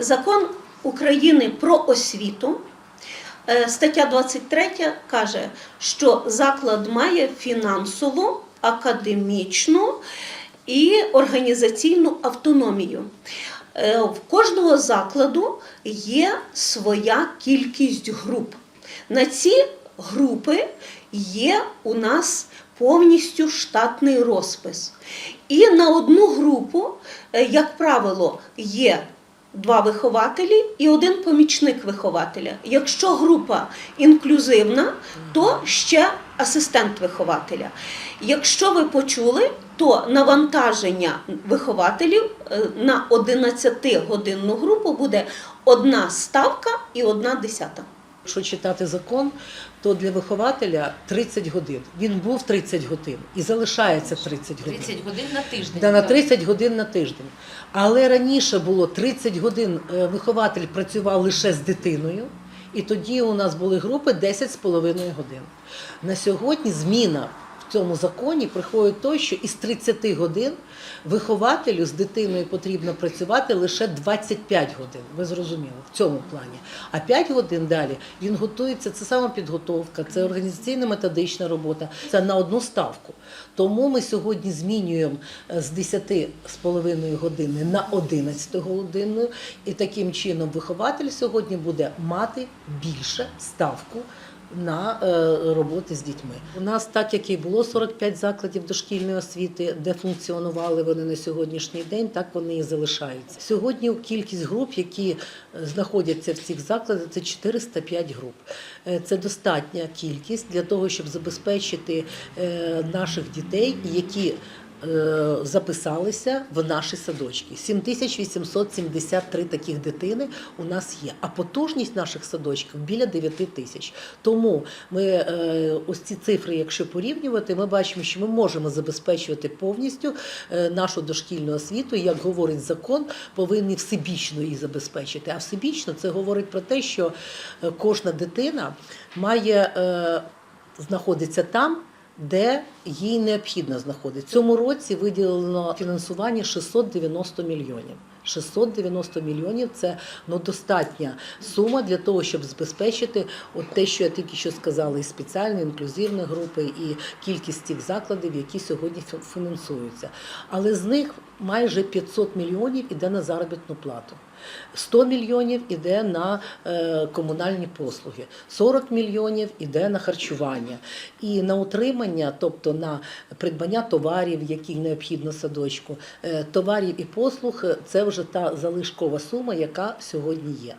Закон України про освіту, е, стаття 23 каже, що заклад має фінансову, академічну і організаційну автономію. Е, В кожного закладу є своя кількість груп. На ці групи є у нас повністю штатний розпис. І на одну групу, е, як правило, є два вихователі і один помічник вихователя. Якщо група інклюзивна, то ще асистент вихователя. Якщо ви почули, то навантаження вихователів е, на 11-годинну групу буде одна ставка і одна десята. Якщо читати закон, то для вихователя 30 годин. Він був 30 годин і залишається 30 годин. 30 годин на тиждень. Да, на 30 годин на тиждень. Але раніше було 30 годин е, вихователь працював лише з дитиною, і тоді у нас були групи 10,5 годин. На сьогодні зміна цьому законі приходить той, що із 30 годин вихователю з дитиною потрібно працювати лише 25 годин. Ви зрозуміли в цьому плані. А 5 годин далі він готується. Це самопідготовка, це організаційно-методична робота. Це на одну ставку. Тому ми сьогодні змінюємо е, з 10,5 години на 11 годину, і таким чином вихователь сьогодні буде мати більше ставку. На е, роботи з дітьми у нас, так як і було 45 закладів дошкільної освіти, де функціонували вони на сьогоднішній день, так вони і залишаються. Сьогодні кількість груп, які е, знаходяться в цих закладах, це 405 груп. Е, Це достатня кількість для того, щоб забезпечити наших дітей, які записалися в наші садочки. 7873 таких дитини у нас є. А потужність наших садочків біля 9 тисяч. Тому ми е, ось ці цифри, якщо порівнювати, ми бачимо, що ми можемо забезпечувати повністю е, нашу дошкільну освіту. Як говорить закон, повинні всебічно її забезпечити. А всебічно це говорить про те, що е, кожна дитина має е, знаходиться там, де їй необхідно знаходитися. В цьому році виділено фінансування 690 мільйонів. 690 мільйонів це ну, достатня сума для того, щоб забезпечити от те, що я тільки що сказала, і спеціальні інклюзивні групи, і кількість тих закладів, які сьогодні фінансуються. Але з них майже 500 мільйонів іде на заробітну плату. 100 мільйонів іде на е, комунальні послуги, 40 мільйонів іде на харчування і на утримання, тобто на придбання товарів, які необхідно садочку, е, товарів і послуг це вже та залишкова сума, яка сьогодні є.